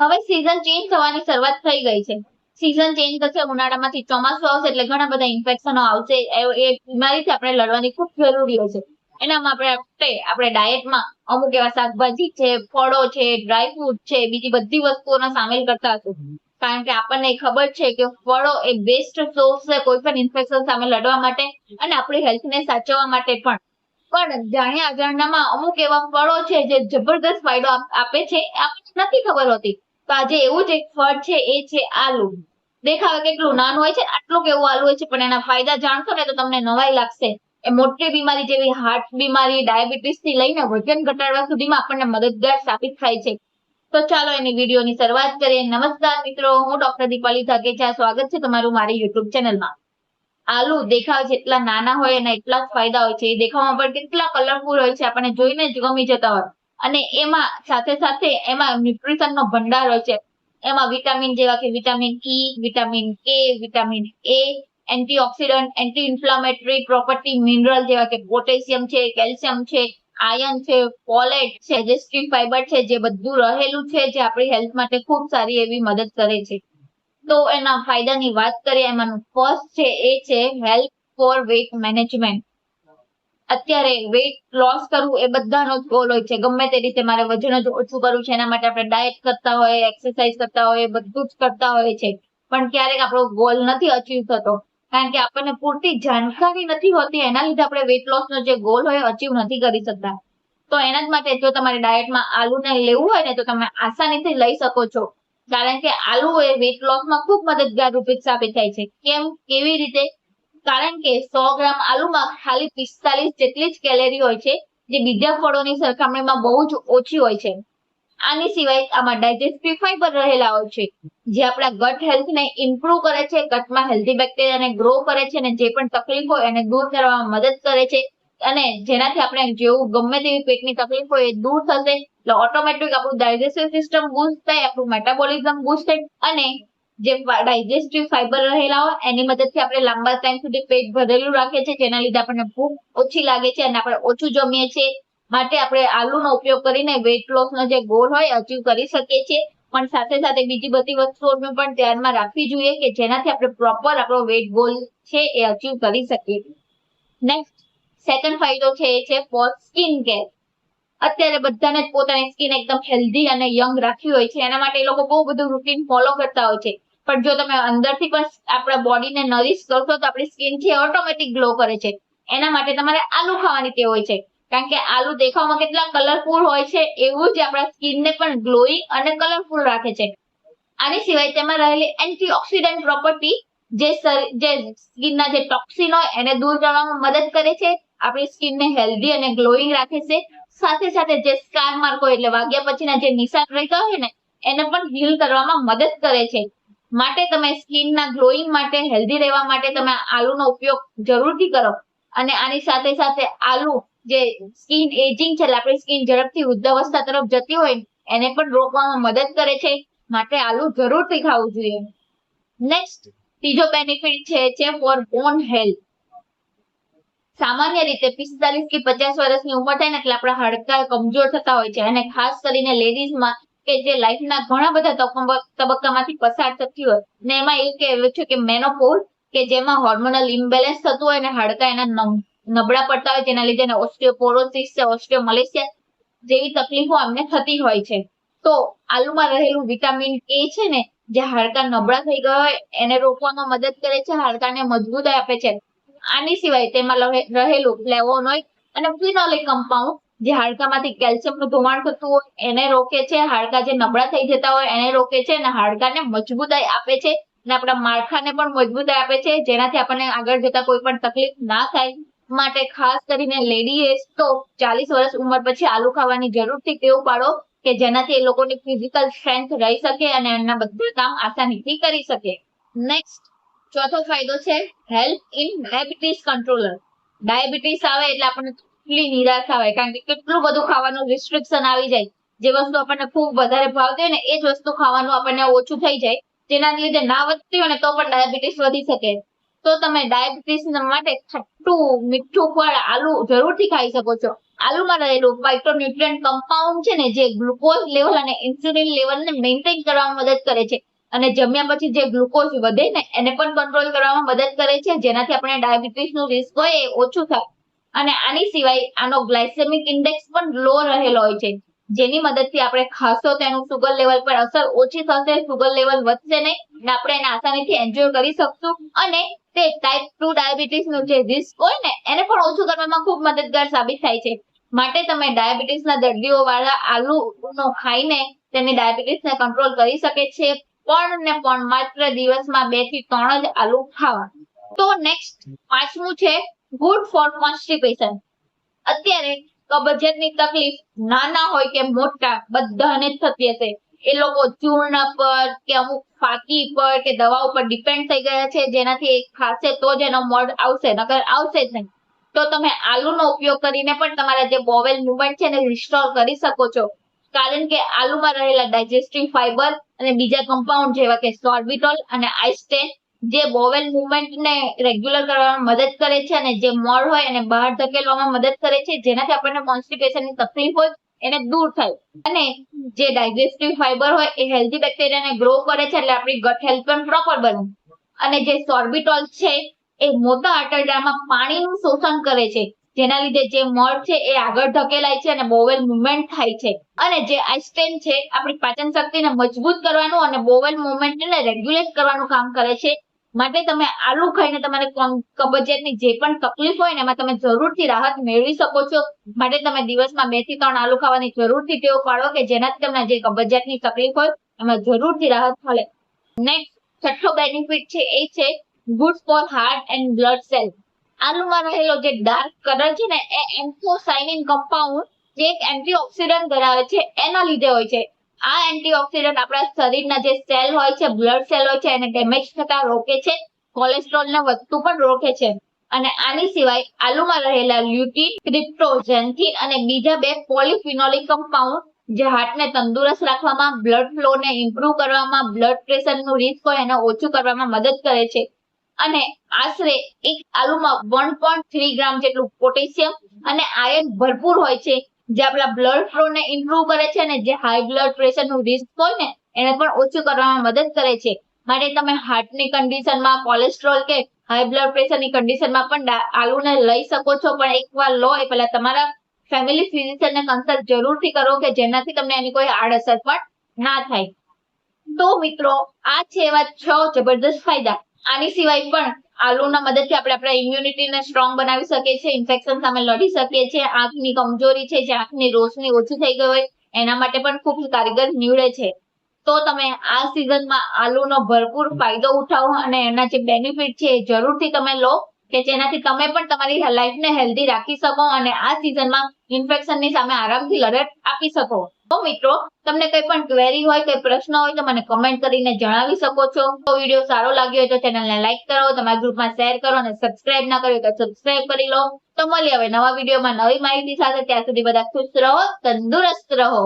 હવે season change થવાની શરૂઆત થઈ ગઈ છે. સીઝન ચેન્જ થશે, ઉનાળામાંથી ચોમાસું આવશે એટલે ઘણા બધા ઇન્ફેક્શનો આવશે. એ- બીમારીથી આપણે લડવાની ખૂબ જરૂરી હોય છે. એનામાં આપણે આપણે આપણે ડાયટમાં અમુક એવા શાકભાજી છે, ફળો છે ડ્રાય ફ્રૂટ છે, બીજી બધી વસ્તુઓને સામેલ કરતા હશું. કારણ કે આપણને ખબર છે કે ફળો એ બેસ્ટ સોર્સ છે કોઈ પણ ઇન્ફેક્શન સામે લડવા માટે અને આપણી હેલ્થને સાચવવા માટે પણ. પણ જાણ્યા અજાણ્યામાં અમુક એવા ફળો છે જે જબરદસ્ત ફાયદો આપે છે આપણને નથી ખબર હોતી. તો આજે એવું જ એક ફળ છે, એ છે આલુ. દેખાવે કેટલું નાનું હોય છે, આટલું કેવું આલુ હોય છે, પણ એના ફાયદા જાણશો ને તો તમને નવાઈ લાગશે. એ મોટી બીમારી જેવી હાર્ટ બીમારી ડાયાબિટીસથી લઈને વજન ઘટાડવા સુધીમાં આપણને મદદગાર સાબિત થાય છે. તો ચાલો એની વિડીયોની શરૂઆત કરીએ. નમસ્કાર મિત્રો, હું ડોક્ટર દીપાલી ધાકેચા સ્વાગત છે તમારું મારી યુટ્યુબ ચેનલમાં. આલુ દેખાવ જેટલા નાના હોય એના એટલા જ ફાયદા હોય છે. એ દેખાવમાં પણ કેટલા કલરફુલ હોય છે આપણને જોઈને જ ગમી જતા હોય. અને એમાં સાથે સાથે એમાં ન્યુટ્રિશનનો ભંડાર હોય છે. એમાં વિટામિન જેવા કે vitamin E vitamin K vitamin A antioxidant anti inflammatory property mineral જેવા કે પોટેશિયમ છે કેલ્શિયમ છે આયર્ન છે ફોલેટ છે ડાયજેસ્ટિવ ફાઈબર છે, જે બધું રહેલું છે, જે આપણી હેલ્થ માટે ખૂબ સારી એવી મદદ કરે છે. તો એના ફાયદાની વાત કરીએ, એમાંનું ફર્સ્ટ છે એ છે હેલ્પ ફોર વેટ મેનેજમેન્ટ અત્યારે વેટ લોસ કરવું એ બધાનો જ ગોલ હોય છે. ગમે તે રીતે મારે વજન જ ઓછું કરવું છે, એના માટે આપણે ડાયટ કરતા હોય એક્સરસાઇઝ કરતા હોય બધું જ કરતા હોય છે. પણ ક્યારેક આપણો ગોલ નથી અચીવ થતો. કારણ કે આપણને પૂરતી જાણકારી નથી હોતી, એના લીધે આપણે વેટ લોસ નો જે ગોલ હોય અચીવ નથી કરી શકતા. તો એના જ માટે જો તમારે ડાયટમાં આલુને લેવું હોય ને, તો તમે આસાનીથી લઈ શકો છો. કારણ કે આલુ એ વેટ લોસમાં ખૂબ મદદગાર રૂપે સાબિત થાય છે. કેમ? કેવી રીતે? કારણ કે સો ગ્રામ આલુમાં ખાલી પિસ્તાલીસ જેટલી જ કેલેરી હોય છે, જે બીજા ફળોની સરખામણીમાં બહુ જ ઓછી હોય છે. આની સિવાય આમાં ડાયજેસ્ટિવ ફાઈબર રહેલા હોય છે, જે આપણા ગટ હેલ્થને ઇમ્પ્રુવ કરે છે ગટમાં હેલ્ધી બેક્ટેરિયાને ગ્રો કરે છે અને જે પણ તકલીફ હોય એને દૂર કરવામાં મદદ કરે છે. અને જેનાથી આપણે જેવું ગમે તેવી પેટની તકલીફ હોય એ દૂર થશે. એટલે ઓટોમેટિક આપણું ડાયજેસ્ટિવ સિસ્ટમ બુસ્ટ થાય, આપણું મેટાબોલિઝમ બુસ્ટ થાય અને જે ડાયજેસ્ટિવ ફાઈબર રહેલા હોય, એની મદદથી આપણે લાંબા ટાઈમ સુધી પેટ ભરેલું રાખે છે જેના લીધે આપણને ભૂખ ઓછી લાગે છે અને આપણે ઓછું જમીએ છીએ. માટે આપણે આલુનો ઉપયોગ કરીને વેટ લોસનો જે ગોલ હોય અચીવ કરી શકીએ છીએ. પણ સાથે સાથે બીજી બધી વસ્તુઓને પણ ધ્યાનમાં રાખવી જોઈએ કે જેનાથી આપણે પ્રોપર આપણો વેટ ગોલ છે એ અચીવ કરી શકીએ. નેક્સ્ટ સેકન્ડ ફાયદો છે, એ છે ફોર સ્કિન કેર અત્યારે બધાને જ પોતાની સ્કિન એકદમ હેલ્ધી અને યંગ રાખવી હોય છે. એના માટે એ લોકો બહુ બધું રૂટીન ફોલો કરતા હોય છે. પણ જો તમે અંદરથી પણ આપણા બોડીને નરીશ કરશો તો આપણી સ્કિન છે ઓટોમેટિક ગ્લો કરે છે. એના માટે તમારે આલુ ખાવાની ટેવ હોય છે. કારણ કે આલુ દેખાવમાં કેટલા કલરફુલ હોય છે, એવું જ આપણા સ્કિનને પણ ગ્લોઈંગ અને કલરફુલ રાખે છે. આની સિવાય તેમાં રહેલી એન્ટીઓક્સિડન્ટ પ્રોપર્ટી જે જે સ્કિનના જે ટોક્સિન હોય, એને દૂર કરવામાં મદદ કરે છે. આપણી સ્કિનને હેલ્ધી અને ગ્લોઈંગ રાખે છે. સાથે સાથે જે સ્કાર માર્કો એટલે વાગ્યા પછીના જે નિશાન રહેતા હોય ને, એને પણ હીલ કરવામાં મદદ કરે છે. માટે તમે સ્કિનના ગ્લોઈંગ માટે હેલ્ધી રહેવા માટે તમે આલુનો ઉપયોગ જરૂરથી કરો. અને આની સાથે સાથે આલુ જે સ્કિન એજિંગ છે આપણી સ્કિન ઝડપથી વૃદ્ધાવસ્થા તરફ જતી હોય એને પણ રોકવામાં મદદ કરે છે. માટે આલુ જરૂરથી ખાવું જોઈએ. નેક્સ્ટ ત્રીજો બેનિફિટ છે છે ફોર બોન હેલ્થ સામાન્ય રીતે પિસ્તાલીસ કે પચાસ વર્ષની ઉંમર થાય ને એટલે આપણા હાડકા કમજોર થતા હોય છે. અને ખાસ કરીને લેડીઝમાં કે જે લાઈફના ઘણા બધા તબક્કામાંથી પસાર થતી હોય ને એમાં એ કહેવું છે કે મેનોપોઝ, કે જેમાં હોર્મોનલ ઇમ્બેલેન્સ થતું હોય અને હાડકા એના નબળા પડતા હોય, જેના લીધે ઓસ્ટિયોપોરોસિસ છે ઓસ્ટિયોમલેશિયા જેવી તકલીફો અમને થતી હોય છે. તો આલુમાં રહેલું વિટામિન એ છે ને, જે હાડકા નબળા થઈ ગયા હોય, એને રોકવામાં મદદ કરે છે, હાડકાને મજબૂતાઈ આપે છે. આની સિવાય તેમાં રહેલું ફ્લેવોનોઇડ અને ફિનોલિક કમ્પાઉન્ડ, જે હાડકામાંથી કેલ્શિયમનું ધોવાણ થતું હોય, એને રોકે છે, હાડકા જે નબળા થઈ જતા હોય, એને રોકે છે અને હાડકાને મજબૂતાઈ આપે છે અને આપણા માળખાને પણ મજબૂતાઈ આપે છે. જેનાથી આપણને આગળ જતા કોઈ પણ તકલીફ ના થાય. માટે ખાસ કરીને લેડીએ તો ચાલીસ વર્ષ ઉંમર પછી આલુ ખાવાની જરૂરથી ટેવ પાડો કે જેનાથી એ લોકોની ફિઝિકલ સ્ટ્રેન્થ રહી શકે અને એમના બધા કામ આસાનીથી કરી શકે. નેક્સ્ટ ચોથો ફાયદો છે help in diabetes controller diabetes આવે એટલે આપણને કેટલી નિરાશા હોય કારણ કે કેટલું બધું ખાવાનું રિસ્ટ્રિક્શન આવી જાય. જે વસ્તુ આપણને ખૂબ વધારે ભાવતી હોય ને એ જ વસ્તુ ખાવાનું આપણને ઓછું થઈ જાય. જેના લીધે ના વધતી હોય ને તો પણ ડાયાબિટીસ વધી શકે. તો તમે ડાયાબિટીસ માટે ખટ્ટું મીઠું ફળ, આલુ જરૂરથી ખાઈ શકો છો. આલુમાં રહેલું માઇક્રોન્યુટ્રિયન્ટ કમ્પાઉન્ડ છે ને જે ગ્લુકોઝ લેવલ અને ઇન્સ્યુલિન લેવલને મેન્ટેન કરવામાં મદદ કરે છે. અને જમ્યા પછી જે ગ્લુકોઝ વધે ને, એને પણ કંટ્રોલ કરવામાં મદદ કરે છે. જેનાથી આપણે ડાયાબિટીસનું રિસ્ક હોય એ ઓછું થાય. અને આની સિવાય આનો ગ્લાયસેમિક ઇન્ડેક્સ પણ લો રહેલો હોય છે. જેની મદદથી આપણે ખાસો તેનું સુગર લેવલ પર અસર ઓછી થશે સુગર લેવલ વધશે નહીં આપણે એને આસાનીથી એન્જોય કરી શકશું. અને તે ટાઈપ ટુ ડાયાબિટીસનું જે રિસ્ક હોય ને, એને પણ ઓછું કરવામાં ખૂબ મદદગાર સાબિત થાય છે. માટે તમે ડાયાબિટીસના દર્દીઓ વાળા આલુનો ખાઈને તેની ડાયાબિટીસને કંટ્રોલ કરી શકે છે. પણ ને પણ માત્ર દિવસમાં બેથી ત્રણ જ આલુ ખાવા. તો નેક્સ્ટ પાંચમું છે ગુડ ફોર કોન્સ્ટિપેશન અત્યારે કબજિયાતની તકલીફ નાના હોય કે મોટા, બધાને જ થતી હશે. એ લોકો ચૂર્ણ પર કે અમુક ફાકી પર કે દવા ઉપર ડિપેન્ડ થઈ ગયા છે, જેનાથી ખાશે તો જ એનો મળ આવશે, નકર આવશે જ નહીં. તો તમે આલુનો ઉપયોગ કરીને પણ તમારા જે બોવેલ મુવમેન્ટ છે એને રિસ્ટોર કરી શકો છો. કારણ કે આલુમાં રહેલા ડાયજેસ્ટિવ ફાઈબર અને બીજા કમ્પાઉન્ડ જેવા કે સોર્બિટોલ અને આઇસ્ટેન જે બોવેલ મુવમેન્ટને રેગ્યુલર કરવામાં મદદ કરે છે અને જે મળ હોય એને બહાર ધકેલવામાં મદદ કરે છે, જેનાથી આપણને કોન્સ્ટિપેશનની તકલીફ હોય, એને દૂર થાય. અને જે ડાયજેસ્ટિવ ફાઈબર હોય એ હેલ્ધી બેક્ટેરિયાને ગ્રો કરે છે, એટલે આપણી ગટ હેલ્થ પણ પ્રોપર બને. અને જે સોર્બિટોલ છે, એ મોટા આંતરડામાં પાણીનું શોષણ કરે છે. જેના લીધે જે મળ છે એ આગળ ધકેલાય છે અને બોવેલ મુવમેન્ટ થાય છે. અને જે આઈસ્ટેન છે, આપણી પાચન શક્તિને મજબૂત કરવાનું અને બોવેલ મુવમેન્ટને રેગ્યુલેટ કરવાનું કામ કરે છે. માટે તમે આલુ ખાઈને તમારે કબજિયાતની જે પણ તકલીફ હોય ને એમાં તમે જરૂરથી રાહત મેળવી શકો છો. માટે તમે દિવસમાં બેથી ત્રણ આલુ ખાવાની જરૂરથી ટેવ પાડો કે જેનાથી તમને જે કબજિયાતની તકલીફ હોય, એમાં જરૂરથી રાહત મળે. નેક્સ્ટ છઠ્ઠો બેનિફિટ છે એ છે good for heart and blood cell આલુમાં રહેલો જે ડાર્ક કલર છે ને, એ એન્થોસાયનિન કમ્પાઉન્ડ જે એક એન્ટીઓક્સિડન્ટ ધરાવે છે, એના લીધે હોય છે. આ એન્ટીઓક્સિડન્ટ આપણા શરીરના જે સેલ હોય છે બ્લડ સેલ હોય છે, એને ડેમેજ થતા રોકે છે કોલેસ્ટ્રોલ ને વધતું પણ રોકે છે. અને આની સિવાય આલુમાં રહેલા લ્યુટીન ક્રિપ્ટોજેન્થિન અને બીજા બે પોલિફિનોલિક કમ્પાઉન્ડ જે હાર્ટને તંદુરસ્ત રાખવામાં બ્લડ ફ્લોને ઇમ્પ્રુવ કરવામાં બ્લડ પ્રેશરનું રિસ્ક હોય, એને ઓછું કરવામાં મદદ કરે છે. અને આશરે એક આલુમાં વન પોઈન્ટ થ્રી ગ્રામ જેટલું પોટેશિયમ અને આયર્ન ભરપૂર હોય છે. જે આપણા બ્લડ ફ્લોને ઇમ્પ્રુવ કરે છે અને જે હાઈ બ્લડ પ્રેશરનું રિસ્ક હોય ને, એને પણ ઓછું કરવામાં મદદ કરે છે. માટે તમે હાર્ટની કન્ડિશનમાં કોલેસ્ટ્રોલ કે હાઈ બ્લડ પ્રેશરની કન્ડિશનમાં પણ આલુને લઈ શકો છો. પણ એકવાર લો એ પહેલા તમારા ફેમિલી ફિઝિશિયનને કન્સલ્ટ જરૂરથી કરો કે જેનાથી તમને એની કોઈ આડઅસર પણ ના થાય. તો મિત્રો, આ છે એવા છ જબરદસ્ત ફાયદા. આની સિવાય પણ આલુના મદદથી આપણે આપણા ઇમ્યુનિટીને સ્ટ્રોંગ બનાવી શકીએ છીએ ઇન્ફેક્શન સામે લડી શકીએ છીએ, આંખની કમજોરી છે, જે આંખની રોશની ઓછી થઈ ગઈ હોય, એના માટે પણ ખૂબ કારગર નીવડે છે. તો તમે આ સિઝનમાં આલુનો ભરપૂર ફાયદો ઉઠાવો અને એના જે બેનિફિટ છે એ જરૂરથી તમે લો, કે જેનાથી તમે પણ તમારી લાઈફને હેલ્ધી રાખી શકો અને આ સિઝનમાં ઇન્ફેક્શનની સામે આરામથી લડત આપી શકો. તો મિત્રો, તમને કઈ પણ ક્વેરી હોય, કઈ પ્રશ્ન હોય તો મને કમેન્ટ કરીને જણાવી શકો છો. તો વીડિયો સારો લાગ્યો હોય તો ચેનલને લાઈક કરો, તમારા ગ્રુપમાં શેર કરો અને સબસ્ક્રાઇબ ના કર્યું તો સબસ્ક્રાઇબ કરી લો. તો મળીએ હવે નવા વિડીયોમાં નવી માહિતી સાથે. ત્યાં સુધી બધા ખુશ રહો, તંદુરસ્ત રહો.